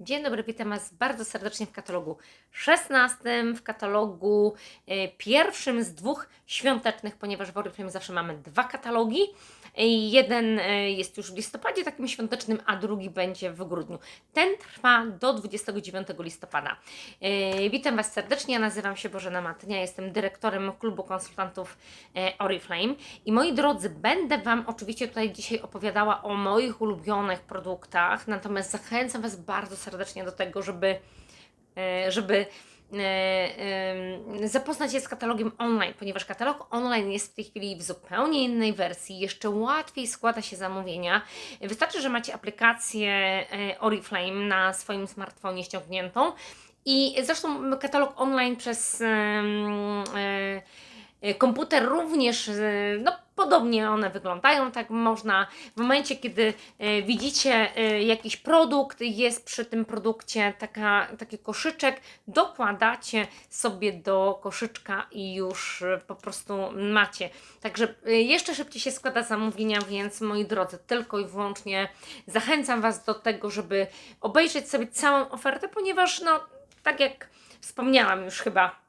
Dzień dobry, witam Was bardzo serdecznie w katalogu 16, w katalogu e, pierwszym z dwóch świątecznych, ponieważ w Oriflame zawsze mamy dwa katalogi. E, Jeden e, jest już w listopadzie takim świątecznym, a drugi będzie w grudniu. Ten trwa do 29 listopada. Witam Was serdecznie, ja nazywam się Bożena Matnia, jestem dyrektorem klubu konsultantów Oriflame i moi drodzy, będę Wam oczywiście tutaj dzisiaj opowiadała o moich ulubionych produktach, natomiast zachęcam Was bardzo serdecznie do tego, żeby, e, żeby e, em, zapoznać się z katalogiem online, ponieważ katalog online jest w tej chwili w zupełnie innej wersji, jeszcze łatwiej składa się zamówienia. Wystarczy, że macie aplikację e, Oriflame na swoim smartfonie ściągniętą i zresztą katalog online przez e, e, komputer również, e, no podobnie one wyglądają, tak można w momencie, kiedy e, widzicie jakiś produkt, jest przy tym produkcie taka, taki koszyczek, dokładacie sobie do koszyczka i już po prostu macie. Także jeszcze szybciej się składa zamówienia, więc moi drodzy, tylko i wyłącznie zachęcam Was do tego, żeby obejrzeć sobie całą ofertę, ponieważ no, tak jak wspomniałam już chyba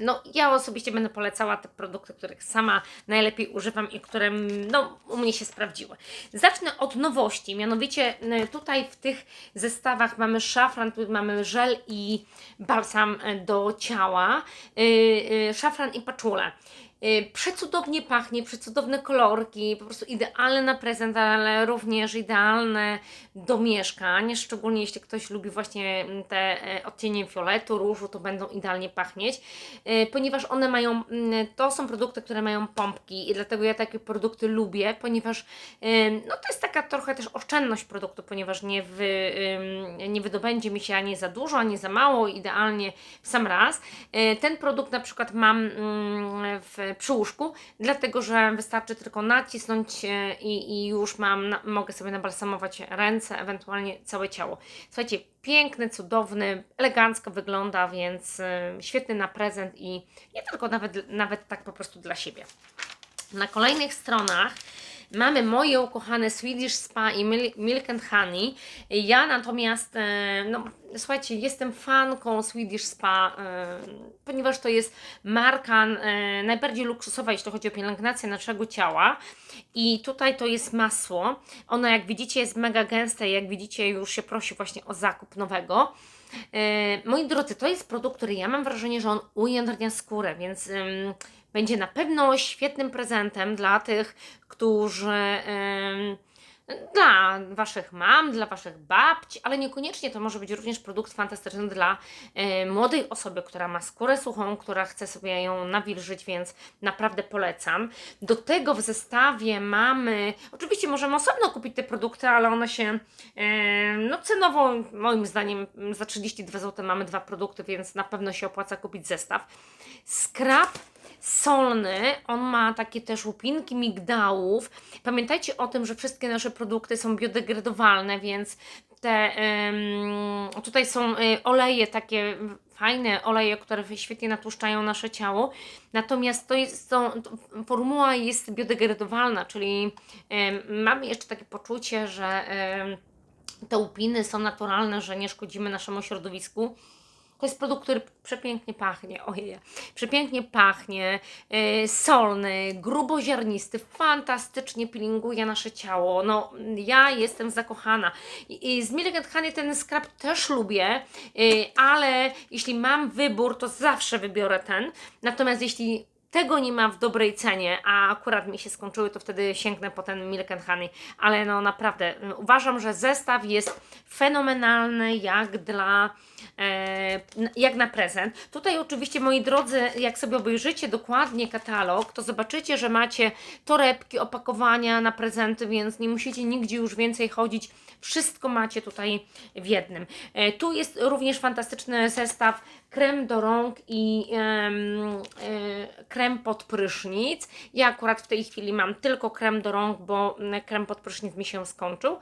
No, ja osobiście będę polecała te produkty, których sama najlepiej używam i które no, u mnie się sprawdziły. Zacznę od nowości, mianowicie y, tutaj w tych zestawach mamy szafran, tu mamy żel i balsam e, do ciała, szafran i paczule. Y, Przecudownie pachnie, przecudowne kolorki, po prostu idealne na prezent, ale również idealne do mieszkań, szczególnie jeśli ktoś lubi właśnie mm, te e, odcienie fioletu, różu, to będą idealnie pachnieć, e, ponieważ one mają, mm, to są produkty, które mają pompki i dlatego ja takie produkty lubię, ponieważ e, no to jest taka trochę też oszczędność produktu, ponieważ nie, wy, nie wydobędzie mi się ani za dużo, ani za mało, idealnie w sam raz. Ten produkt na przykład mam mm, w, przy łóżku, dlatego że wystarczy tylko nacisnąć e, i, i już mam, na, mogę sobie nabalsamować ręce, ewentualnie całe ciało. Słuchajcie, piękny, cudowny, elegancko wygląda, więc e, świetny na prezent i nie tylko nawet, nawet tak po prostu dla siebie. Na kolejnych stronach mamy moje ukochane Swedish Spa i Mil- Milk and Honey. Ja natomiast, e, no słuchajcie, jestem fanką Swedish Spa, e, ponieważ to jest marka e, najbardziej luksusowa, jeśli chodzi o pielęgnację naszego ciała. I tutaj to jest masło. Ono, jak widzicie, jest mega gęste. Jak widzicie, już się prosi właśnie o zakup nowego. Moi drodzy, to jest produkt, który ja mam wrażenie, że on ujędrnia skórę, więc będzie na pewno świetnym prezentem dla tych, którzy. Dla Waszych mam, dla Waszych babci, ale niekoniecznie to może być również produkt fantastyczny dla e, młodej osoby, która ma skórę suchą, która chce sobie ją nawilżyć, więc naprawdę polecam. Do tego w zestawie mamy, oczywiście możemy osobno kupić te produkty, ale one się, e, no cenowo moim zdaniem za 32 zł mamy dwa produkty, więc na pewno się opłaca kupić zestaw. Skrap solny, on ma takie też łupinki migdałów. Pamiętajcie o tym, że wszystkie nasze produkty są biodegradowalne, więc te tutaj są y, oleje takie fajne oleje, które świetnie natłuszczają nasze ciało. Natomiast to jest to, formuła jest biodegradowalna, czyli mamy jeszcze takie poczucie, że te łupiny są naturalne, że nie szkodzimy naszemu środowisku. To jest produkt, który przepięknie pachnie, ojej, przepięknie pachnie, yy, solny, gruboziarnisty, fantastycznie peelinguje nasze ciało. No, ja jestem zakochana. I, i z Milk Honey ten skrab też lubię, yy, ale jeśli mam wybór, to zawsze wybiorę ten. Natomiast jeśli tego nie ma w dobrej cenie, a akurat mi się skończyły, to wtedy sięgnę po ten Milk and Honey. Ale no naprawdę, y, uważam, że zestaw jest fenomenalny jak dla, jak na prezent. Tutaj oczywiście, moi drodzy, jak sobie obejrzycie dokładnie katalog, to zobaczycie, że macie torebki, opakowania na prezenty, więc nie musicie nigdzie już więcej chodzić. Wszystko macie tutaj w jednym. E, tu jest również fantastyczny zestaw krem do rąk i e, krem pod prysznic. Ja akurat w tej chwili mam tylko krem do rąk, bo krem pod prysznic mi się skończył, e,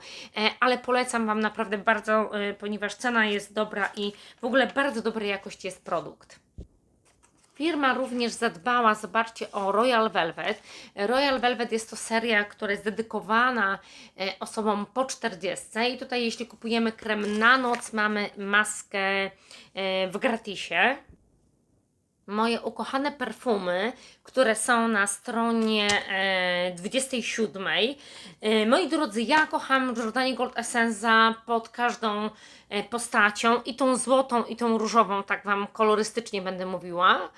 ale polecam Wam naprawdę bardzo, e, ponieważ cena jest dobra i w ogóle bardzo dobrej jakości jest produkt. Firma również zadbała, zobaczcie, o Royal Velvet. Royal Velvet jest to seria, która jest dedykowana e, osobom po 40. I tutaj, jeśli kupujemy krem na noc, mamy maskę e, w gratisie. Moje ukochane perfumy, które są na stronie e, 27. E, moi drodzy, ja kocham Jordanie Gold Essenza pod każdą e, postacią i tą złotą i tą różową, tak Wam kolorystycznie będę mówiła.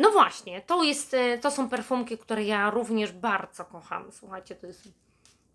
No właśnie, to, jest, e, to są perfumki, które ja również bardzo kocham. Słuchajcie, to jest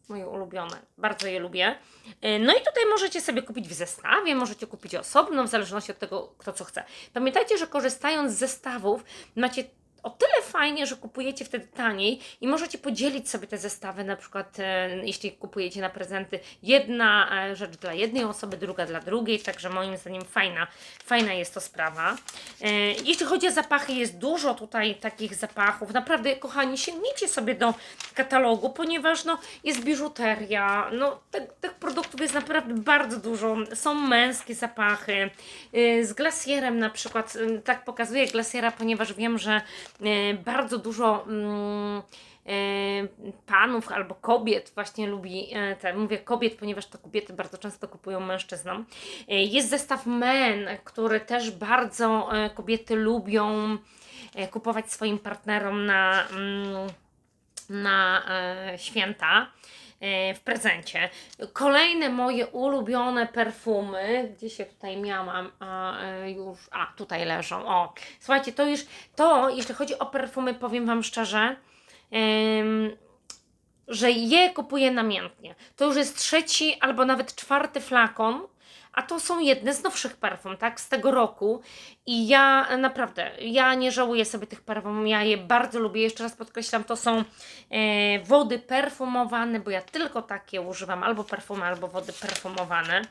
moje ulubione, bardzo je lubię. E, No i tutaj możecie sobie kupić w zestawie, możecie kupić osobno, w zależności od tego, kto co chce. Pamiętajcie, że korzystając z zestawów macie o tyle fajnie, że kupujecie wtedy taniej i możecie podzielić sobie te zestawy, na przykład e, jeśli kupujecie na prezenty jedna e, rzecz dla jednej osoby, druga dla drugiej, także moim zdaniem fajna, fajna jest to sprawa. E, jeśli chodzi o zapachy, jest dużo tutaj takich zapachów. Naprawdę, kochani, sięgnijcie sobie do katalogu, ponieważ no, jest biżuteria, no, te, tych produktów jest naprawdę bardzo dużo. Są męskie zapachy. Z glasierem na przykład, tak pokazuję glasiera, ponieważ wiem, że bardzo dużo mm, y, panów albo kobiet właśnie lubi y, te, mówię kobiet, ponieważ to kobiety bardzo często kupują mężczyznom. Jest zestaw men, który też bardzo kobiety lubią kupować swoim partnerom na, mm, na e, święta e, w prezencie. Kolejne moje ulubione perfumy, gdzie się tutaj miałam, a e, już, a tutaj leżą. O, słuchajcie, to już, to jeśli chodzi o perfumy, powiem Wam szczerze, że je kupuję namiętnie. To już jest trzeci albo nawet czwarty flakon, a to są jedne z nowszych perfum, tak, z tego roku. I ja naprawdę, ja nie żałuję sobie tych perfum, ja je bardzo lubię. Jeszcze raz podkreślam, to są e, wody perfumowane, bo ja tylko takie używam, albo perfumy, albo wody perfumowane.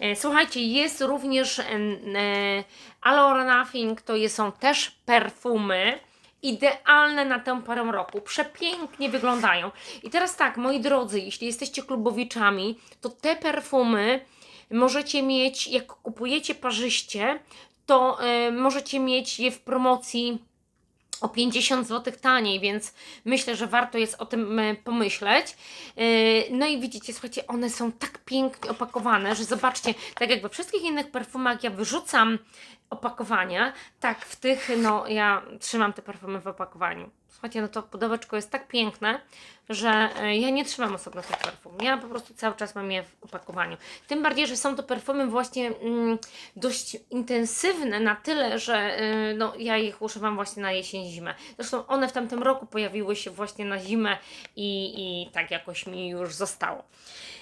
E, słuchajcie, jest również e, e, All or Nothing, to są też perfumy idealne na tę porę roku. Przepięknie wyglądają. I teraz tak, moi drodzy, jeśli jesteście klubowiczami, to te perfumy możecie mieć, jak kupujecie parzyście, to e, możecie mieć je w promocji o 50 zł taniej, więc myślę, że warto jest o tym e, pomyśleć. E, No i widzicie, słuchajcie, one są tak pięknie opakowane, że zobaczcie, tak jak we wszystkich innych perfumach ja wyrzucam opakowania, tak w tych, no ja trzymam te perfumy w opakowaniu. Słuchajcie, no to pudełeczko jest tak piękne, że e, ja nie trzymam osobno tych perfum. Ja po prostu cały czas mam je w opakowaniu. Tym bardziej, że są to perfumy właśnie mm, dość intensywne na tyle, że y, no, ja ich używam właśnie na jesień, zimę. Zresztą one w tamtym roku pojawiły się właśnie na zimę i, i tak jakoś mi już zostało.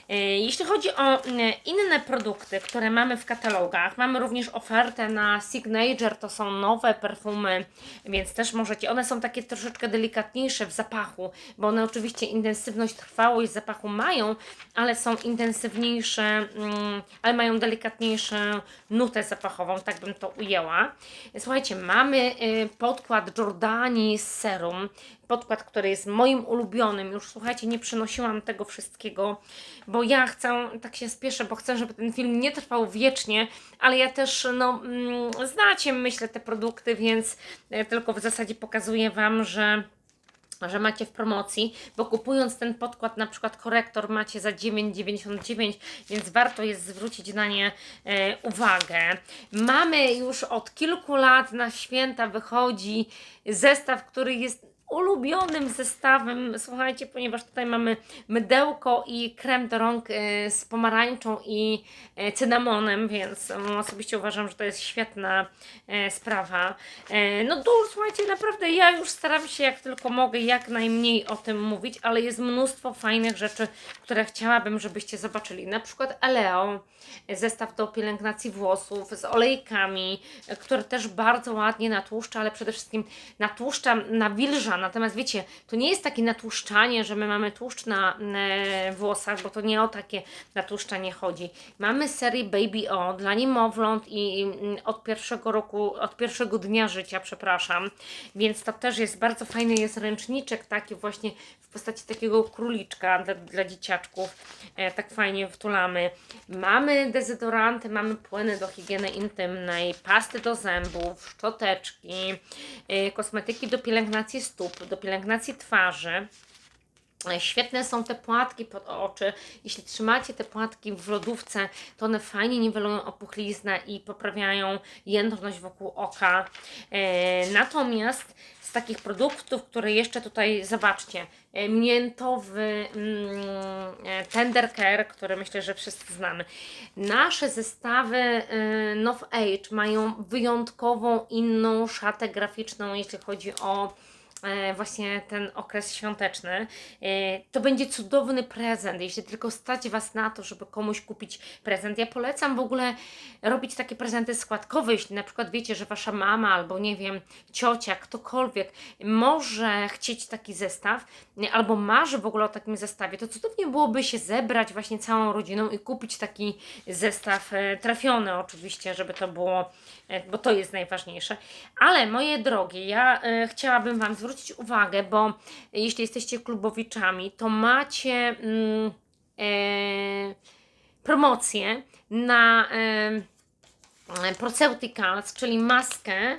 E, Jeśli chodzi o e, inne produkty, które mamy w katalogach, mamy również ofertę na Signature, to są nowe perfumy, więc też możecie, one są takie troszeczkę delikatniejsze w zapachu, bo one oczywiście intensywność, trwałość zapachu mają, ale są intensywniejsze, mm, ale mają delikatniejszą nutę zapachową, tak bym to ujęła. Słuchajcie, mamy y, podkład Jordanii z serum, podkład, który jest moim ulubionym. Już słuchajcie, nie przynosiłam tego wszystkiego, bo ja chcę, tak się spieszę, bo chcę, żeby ten film nie trwał wiecznie, ale ja też, no, mm, znacie, myślę, te produkty, więc e, tylko w zasadzie pokazuję Wam, że że macie w promocji, bo kupując ten podkład, na przykład korektor macie za 9,99, więc warto jest zwrócić na nie e, uwagę. Mamy już od kilku lat na święta wychodzi zestaw, który jest ulubionym zestawem, słuchajcie, ponieważ tutaj mamy mydełko i krem do rąk e, z pomarańczą i e, cynamonem, więc mm, osobiście uważam, że to jest świetna e, sprawa. No dół, słuchajcie, naprawdę ja już staram się jak tylko mogę jak najmniej o tym mówić, ale jest mnóstwo fajnych rzeczy, które chciałabym, żebyście zobaczyli. Na przykład Eleo, zestaw do pielęgnacji włosów z olejkami, które też bardzo ładnie natłuszcza, ale przede wszystkim natłuszcza nawilża Natomiast wiecie, to nie jest takie natłuszczanie, że my mamy tłuszcz na e, włosach, bo to nie o takie natłuszczanie chodzi. Mamy serię Baby O dla niemowląt i mm, od pierwszego roku, od pierwszego dnia życia, przepraszam. Więc to też jest bardzo fajny, jest ręczniczek taki właśnie w postaci takiego króliczka dla, dla dzieciaczków. E, tak fajnie wtulamy. Mamy dezodoranty, mamy płyny do higieny intymnej, pasty do zębów, szczoteczki, e, kosmetyki do pielęgnacji stóp, do pielęgnacji twarzy. E, Świetne są te płatki pod oczy. Jeśli trzymacie te płatki w lodówce, to one fajnie niwelują opuchliznę i poprawiają jędrność wokół oka. E, natomiast z takich produktów, które jeszcze tutaj zobaczcie, e, miętowy mm, Tender Care, który myślę, że wszyscy znamy. Nasze zestawy Nov Age mają wyjątkową inną szatę graficzną, jeśli chodzi o właśnie ten okres świąteczny. E, To będzie cudowny prezent, jeśli tylko stać Was na to, żeby komuś kupić prezent. Ja polecam w ogóle robić takie prezenty składkowe, jeśli na przykład wiecie, że Wasza mama albo nie wiem, ciocia, ktokolwiek może chcieć taki zestaw, albo marzy w ogóle o takim zestawie, to cudownie byłoby się zebrać właśnie całą rodziną i kupić taki zestaw e, trafiony oczywiście, żeby to było, e, bo to jest najważniejsze. Ale moje drogie, ja e, chciałabym Wam zwrócić uwagę, bo jeśli jesteście klubowiczami, to macie mm, e, promocję na e, Proceuticals, czyli maskę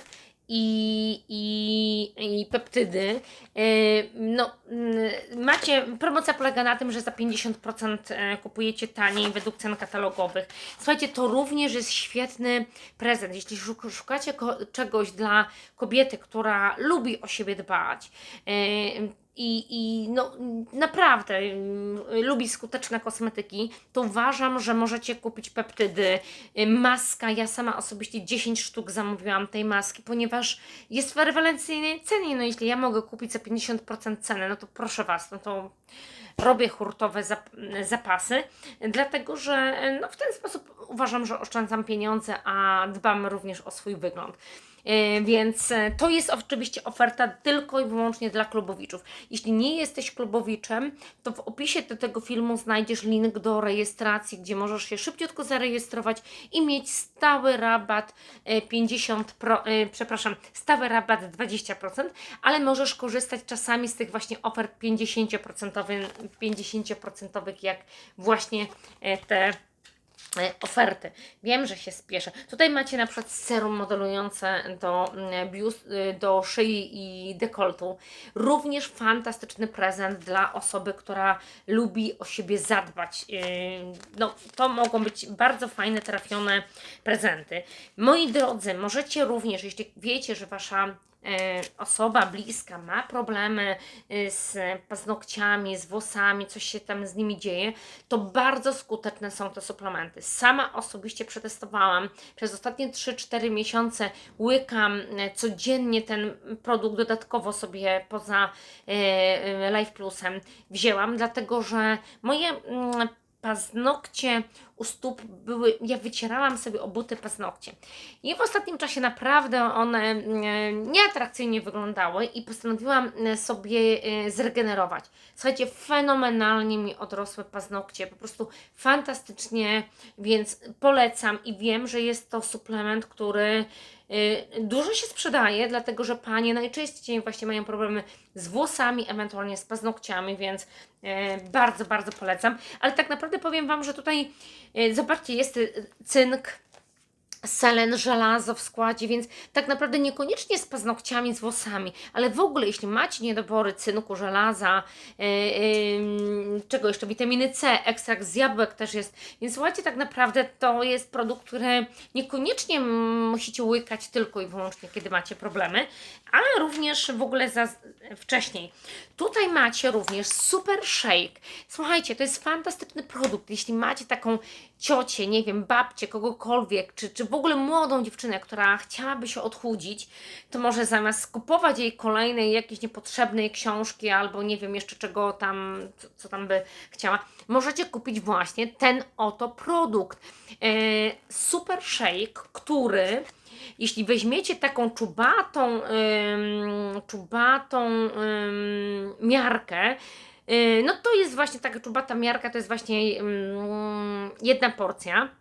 i, i, i peptydy. E, No, mm, macie, promocja polega na tym, że za 50% e, kupujecie taniej według cen katalogowych. Słuchajcie, to również jest świetny prezent. Jeśli szuk- szukacie czegoś dla kobiety, która lubi o siebie dbać, i, i no, naprawdę mm, lubi skuteczne kosmetyki, to uważam, że możecie kupić peptydy. Y, Maska, ja sama osobiście 10 sztuk zamówiłam tej maski, ponieważ jest w rewelacyjnej cenie. No jeśli ja mogę kupić za 50% ceny, no to proszę Was, no to robię hurtowe zap- zapasy, dlatego że no, w ten sposób uważam, że oszczędzam pieniądze, a dbam również o swój wygląd. E, Więc e, to jest oczywiście oferta tylko i wyłącznie dla klubowiczów. Jeśli nie jesteś klubowiczem, to w opisie do tego filmu znajdziesz link do rejestracji, gdzie możesz się szybciutko zarejestrować i mieć stały rabat e, 50, pro, e, przepraszam, stały rabat 20%, ale możesz korzystać czasami z tych właśnie ofert 50%, 50% jak właśnie te oferty. Wiem, że się spieszę. Tutaj macie na przykład serum modelujące do, mm, y, do szyi i dekoltu. Również fantastyczny prezent dla osoby, która lubi o siebie zadbać. Yy, No, to mogą być bardzo fajne, trafione prezenty. Moi drodzy, możecie również, jeśli wiecie, że Wasza e, osoba bliska ma problemy y, z paznokciami, z włosami, coś się tam z nimi dzieje, to bardzo skuteczne są te suplementy. Sama osobiście przetestowałam. Przez ostatnie 3-4 miesiące łykam e, codziennie ten produkt dodatkowo sobie poza e, e, Life Plusem wzięłam, dlatego że moje mm, paznokcie u stóp były, ja wycierałam sobie obuty paznokcie. I w ostatnim czasie naprawdę one mm, nieatrakcyjnie wyglądały i postanowiłam e, sobie e, zregenerować. Słuchajcie, fenomenalnie mi odrosły paznokcie, po prostu fantastycznie, więc polecam i wiem, że jest to suplement, który dużo się sprzedaje, dlatego że panie najczęściej właśnie mają problemy z włosami, ewentualnie z paznokciami, więc e, bardzo, bardzo polecam. Ale tak naprawdę powiem Wam, że tutaj e, zobaczcie, jest y, cynk, selen, żelazo w składzie, więc tak naprawdę niekoniecznie z paznokciami, z włosami, ale w ogóle jeśli macie niedobory cynku, żelaza, yy, czego jeszcze, witaminy C, ekstrakt z jabłek też jest, więc słuchajcie, tak naprawdę to jest produkt, który niekoniecznie musicie łykać tylko i wyłącznie, kiedy macie problemy, ale również w ogóle za, wcześniej. Tutaj macie również super shake. Słuchajcie, to jest fantastyczny produkt, jeśli macie taką ciocię, nie wiem, babcię, kogokolwiek, czy, czy w ogóle młodą dziewczynę, która chciałaby się odchudzić, to może zamiast kupować jej kolejnej jakiejś niepotrzebnej książki albo nie wiem jeszcze czego tam, co, co tam by chciała, możecie kupić właśnie ten oto produkt. E, super shake, który jeśli weźmiecie taką czubatą, ym, czubatą ym, miarkę, y, no to jest właśnie taka czubata miarka, to jest właśnie ym, jedna porcja.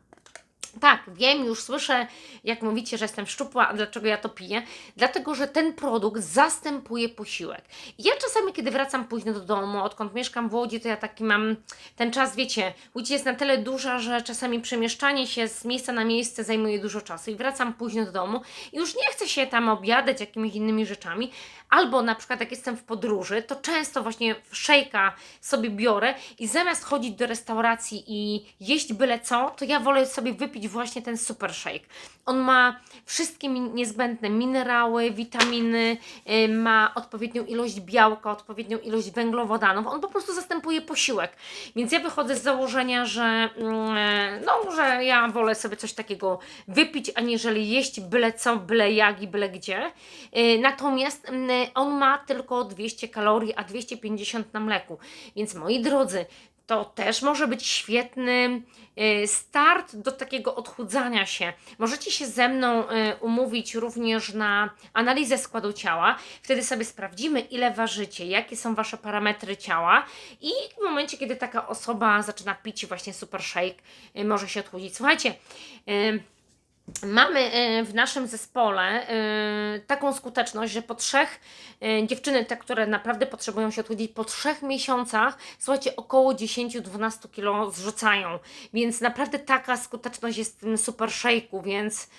Tak, wiem, już słyszę, jak mówicie, że jestem szczupła, a dlaczego ja to piję? Dlatego, że ten produkt zastępuje posiłek. Ja czasami, kiedy wracam późno do domu, odkąd mieszkam w Łodzi, to ja taki mam ten czas, wiecie, Łódź jest na tyle duża, że czasami przemieszczanie się z miejsca na miejsce zajmuje dużo czasu i wracam późno do domu i już nie chcę się tam obiadać jakimiś innymi rzeczami, albo na przykład jak jestem w podróży, to często właśnie szejka sobie biorę i zamiast chodzić do restauracji i jeść byle co, to ja wolę sobie wypić właśnie ten super shake. On ma wszystkie niezbędne minerały, witaminy, y, ma odpowiednią ilość białka, odpowiednią ilość węglowodanów. On po prostu zastępuje posiłek. Więc ja wychodzę z założenia, że, mm, no, że ja wolę sobie coś takiego wypić, aniżeli jeść byle co, byle jak i byle gdzie. Y, Natomiast mm, on ma tylko 200 kalorii, a 250 na mleku. Więc moi drodzy, to też może być świetny y, start do takiego odchudzania się. Możecie się ze mną y, umówić również na analizę składu ciała. Wtedy sobie sprawdzimy, ile ważycie, jakie są Wasze parametry ciała i w momencie, kiedy taka osoba zaczyna pić właśnie super shake, y, może się odchudzić. Słuchajcie, Mamy e, w naszym zespole e, taką skuteczność, że po trzech e, dziewczyny, te, które naprawdę potrzebują się odchudzić, po trzech miesiącach, słuchajcie, około 10-12 kg zrzucają. Więc naprawdę taka skuteczność jest w tym super shake'u, więc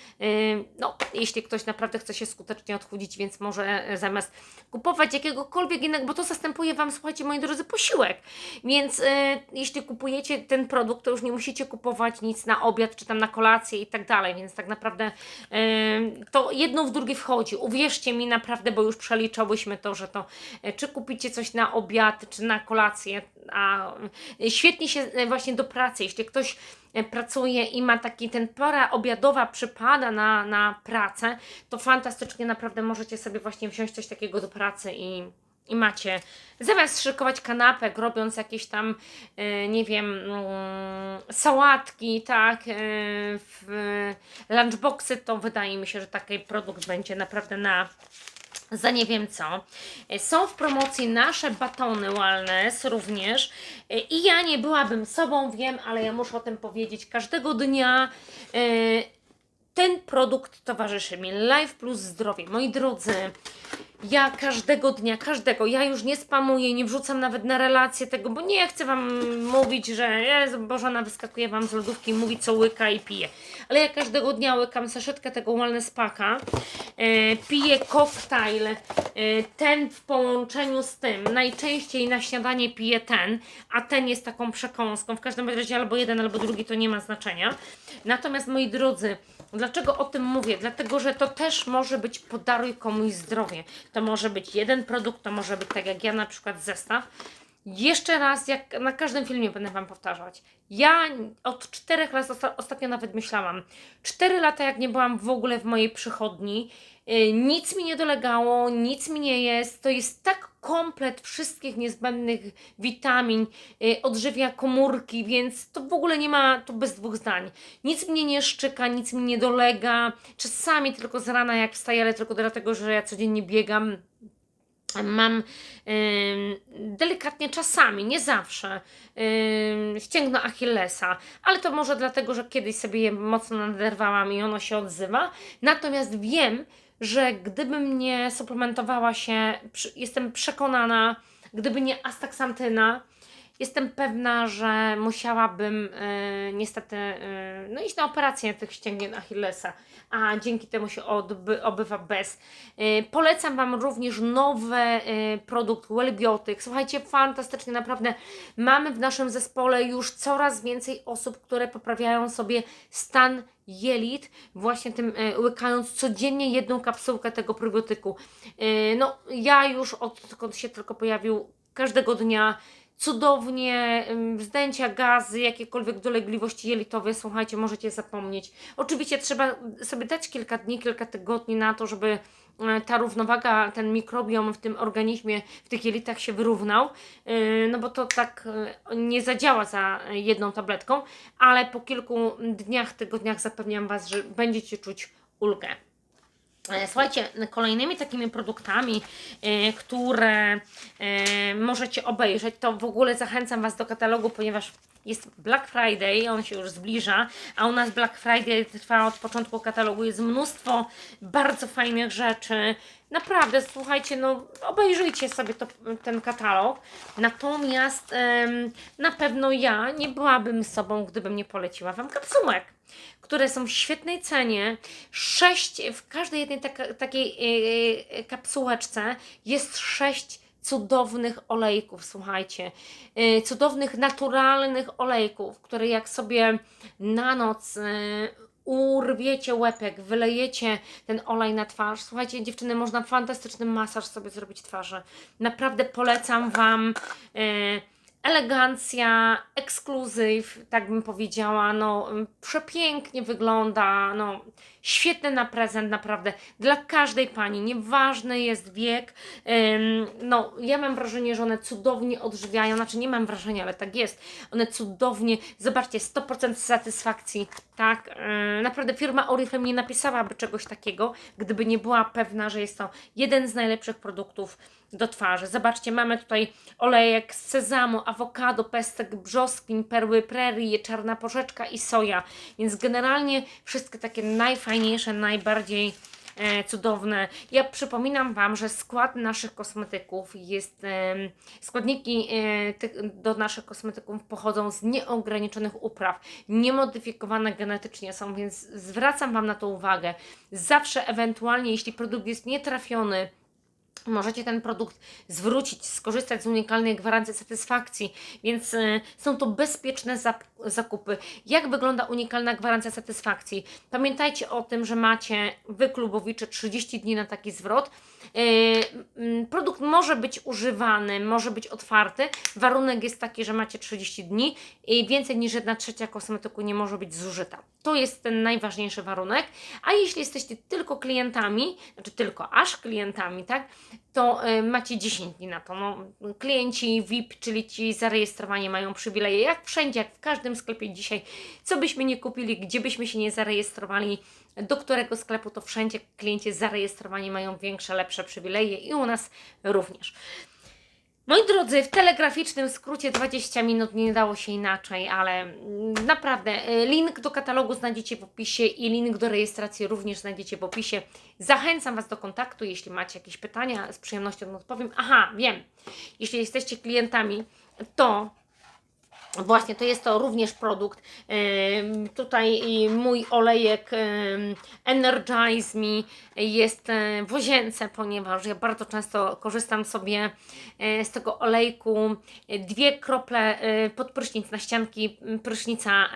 no, jeśli ktoś naprawdę chce się skutecznie odchudzić, więc może zamiast kupować jakiegokolwiek innego, bo to zastępuje Wam, słuchajcie, moi drodzy, posiłek. Więc jeśli kupujecie ten produkt, to już nie musicie kupować nic na obiad, czy tam na kolację i tak dalej, więc tak naprawdę to jedno w drugie wchodzi. Uwierzcie mi naprawdę, bo już przeliczałyśmy to, że to e, czy kupicie coś na obiad, czy na kolację, a e, świetnie się e, właśnie do pracy, jeśli ktoś pracuje i ma taki ten pora obiadowa przypada na, na pracę, to fantastycznie naprawdę możecie sobie właśnie wziąć coś takiego do pracy i, i macie. Zamiast szykować kanapek, robiąc jakieś tam, e, nie wiem, mm, sałatki, tak, e, lunchboxy, to wydaje mi się, że taki produkt będzie naprawdę na za nie wiem co. E, Są w promocji nasze batony wellness również i ja nie byłabym sobą, wiem, ale ja muszę o tym powiedzieć. Każdego dnia ten produkt towarzyszy mi. Life plus zdrowie. Moi drodzy, ja każdego dnia, każdego, ja już nie spamuję, nie wrzucam nawet na relacje tego, bo nie chcę Wam mówić, że Jezu, Bożena wyskakuje Wam z lodówki mówi co łyka i pije. Ale ja każdego dnia łykam saszetkę tego wellness paka, e, piję koktajl, e, ten w połączeniu z tym, najczęściej na śniadanie piję ten, a ten jest taką przekąską, w każdym razie albo jeden, albo drugi, to nie ma znaczenia. Natomiast moi drodzy, Dlaczego o tym mówię? Dlatego, że to też może być podaruj komuś zdrowie. To może być jeden produkt, to może być tak jak ja na przykład zestaw. Jeszcze raz, jak na każdym filmie będę Wam powtarzać. Ja od czterech lat osta- ostatnio nawet myślałam. Cztery lata, jak nie byłam w ogóle w mojej przychodni, nic mi nie dolegało, nic mi nie jest. To jest tak komplet wszystkich niezbędnych witamin, yy, odżywia komórki, więc to w ogóle nie ma, to bez dwóch zdań. Nic mnie nie szczyka, nic mi nie dolega. Czasami tylko z rana jak wstaję, ale tylko dlatego, że ja codziennie biegam, mam ym, delikatnie czasami, nie zawsze, ym, ścięgno Achillesa, ale to może dlatego, że kiedyś sobie je mocno naderwałam i ono się odzywa. Natomiast wiem, że gdybym nie suplementowała się, jestem przekonana, gdyby nie astaksantyna, jestem pewna, że musiałabym e, niestety e, no iść na operację tych ścięgien Achillesa, a dzięki temu się odby, obywa bez. E, polecam Wam również nowy e, produkt Wellbiotic. Słuchajcie, fantastycznie, naprawdę mamy w naszym zespole już coraz więcej osób, które poprawiają sobie stan jelit, właśnie tym e, łykając codziennie jedną kapsułkę tego probiotyku. E, no, ja już odkąd się tylko pojawił, każdego dnia cudownie, zdjęcia gazy, jakiekolwiek dolegliwości jelitowe, słuchajcie, możecie zapomnieć. Oczywiście trzeba sobie dać kilka dni, kilka tygodni na to, żeby e, ta równowaga, ten mikrobiom w tym organizmie, w tych jelitach się wyrównał, Yy, no bo to tak yy, nie zadziała za jedną tabletką, ale po kilku dniach, tygodniach zapewniam Was, że będziecie czuć ulgę. E, Słuchajcie, kolejnymi takimi produktami, e, które e, możecie obejrzeć, to w ogóle zachęcam Was do katalogu, ponieważ jest Black Friday, on się już zbliża, a u nas Black Friday trwa od początku katalogu, jest mnóstwo bardzo fajnych rzeczy. Naprawdę, słuchajcie, no obejrzyjcie sobie to, ten katalog. Natomiast na pewno ja nie byłabym sobą, gdybym nie poleciła Wam kapsułek które są w świetnej cenie. Sześć, w każdej jednej takiej e, kapsułeczce jest sześć cudownych olejków, słuchajcie. E, cudownych, naturalnych olejków, które jak sobie na noc e, urwiecie łepek, wylejecie ten olej na twarz. Słuchajcie, dziewczyny, można fantastyczny masaż sobie zrobić twarzy. Naprawdę polecam Wam. E, elegancja, ekskluzyw, tak bym powiedziała, no przepięknie wygląda, no świetny na prezent, naprawdę, dla każdej pani, nieważny jest wiek, no ja mam wrażenie, że one cudownie odżywiają, znaczy nie mam wrażenia, ale tak jest, one cudownie, zobaczcie, 100% satysfakcji, tak, naprawdę firma Oriflame nie napisałaby czegoś takiego, gdyby nie była pewna, że jest to jeden z najlepszych produktów do twarzy. Zobaczcie, mamy tutaj olejek z sezamu, awokado, pestek, brzoskwiń, perły prerii, czarna porzeczka i soja. Więc generalnie wszystkie takie najfajniejsze, najbardziej e, cudowne. Ja przypominam Wam, że skład naszych kosmetyków jest, składniki e, do naszych kosmetyków pochodzą z nieograniczonych upraw, niemodyfikowane genetycznie są, więc zwracam Wam na to uwagę. Zawsze ewentualnie, jeśli produkt jest nietrafiony, Możecie ten produkt zwrócić, skorzystać z unikalnej gwarancji satysfakcji, więc y, są to bezpieczne zakupy. Jak wygląda unikalna gwarancja satysfakcji? Pamiętajcie o tym, że macie wy klubowicze 30 dni na taki zwrot. Y, y, produkt może być używany, może być otwarty. Warunek jest taki, że macie 30 dni i więcej niż 1 trzecia kosmetyku nie może być zużyta. To jest ten najważniejszy warunek. A jeśli jesteście tylko klientami, znaczy tylko aż klientami, tak? to y, macie 10 dni na to. No, klienci VIP, czyli ci zarejestrowani mają przywileje, jak wszędzie, jak w każdym sklepie dzisiaj. Co byśmy nie kupili, gdzie byśmy się nie zarejestrowali, do którego sklepu, to wszędzie klienci zarejestrowani mają większe, lepsze przywileje i u nas również. Moi drodzy, w telegraficznym skrócie 20 minut nie dało się inaczej, ale mm, naprawdę y, link do katalogu znajdziecie w opisie i link do rejestracji również znajdziecie w opisie. Zachęcam Was do kontaktu, jeśli macie jakieś pytania, z przyjemnością odpowiem. Aha, wiem, jeśli jesteście klientami, to Właśnie, to jest to również produkt. Tutaj mój olejek Energize Me jest y, w łazience, ponieważ ja bardzo często korzystam sobie y, z tego olejku. Dwie krople y, pod prysznic na ścianki prysznica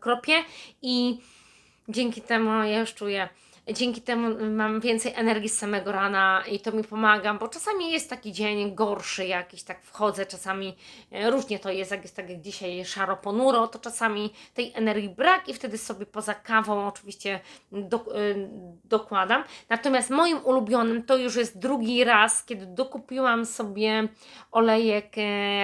kropię i dzięki temu ja już czuję dzięki temu mam więcej energii z samego rana i to mi pomaga, bo czasami jest taki dzień gorszy jakiś, tak wchodzę, czasami e, różnie to jest, jak jest tak jak dzisiaj szaro ponuro, to czasami tej energii brak i wtedy sobie poza kawą oczywiście do, y, dokładam. Natomiast moim ulubionym to już jest drugi raz, kiedy dokupiłam sobie olejek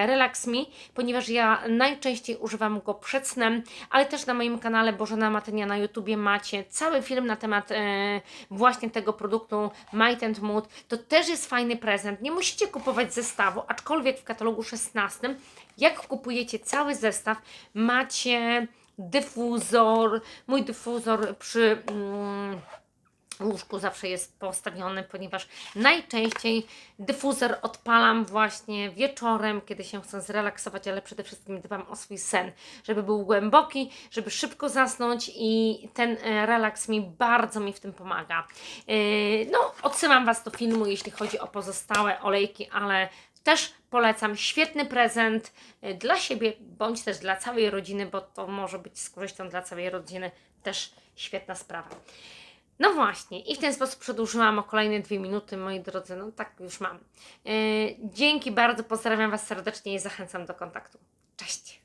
Relax Me, ponieważ ja najczęściej używam go przed snem, ale też na moim kanale Bożena Matynia na YouTubie macie cały film na temat właśnie tego produktu Might and Mood. To też jest fajny prezent. Nie musicie kupować zestawu, aczkolwiek w katalogu 16, jak kupujecie cały zestaw, macie dyfuzor. Mój dyfuzor przy. Mm, łóżku zawsze jest postawiony, ponieważ najczęściej dyfuzer odpalam właśnie wieczorem, kiedy się chcę zrelaksować, ale przede wszystkim dbam o swój sen, żeby był głęboki, żeby szybko zasnąć i ten e, relaks mi bardzo mi w tym pomaga. E, no, odsyłam Was do filmu, jeśli chodzi o pozostałe olejki, ale też polecam świetny prezent e, dla siebie, bądź też dla całej rodziny, bo to może być z korzyścią dla całej rodziny też świetna sprawa. No właśnie, i w ten sposób przedłużyłam o kolejne dwie minuty, moi drodzy. No tak już mam. Yy, dzięki bardzo, pozdrawiam Was serdecznie i zachęcam do kontaktu. Cześć!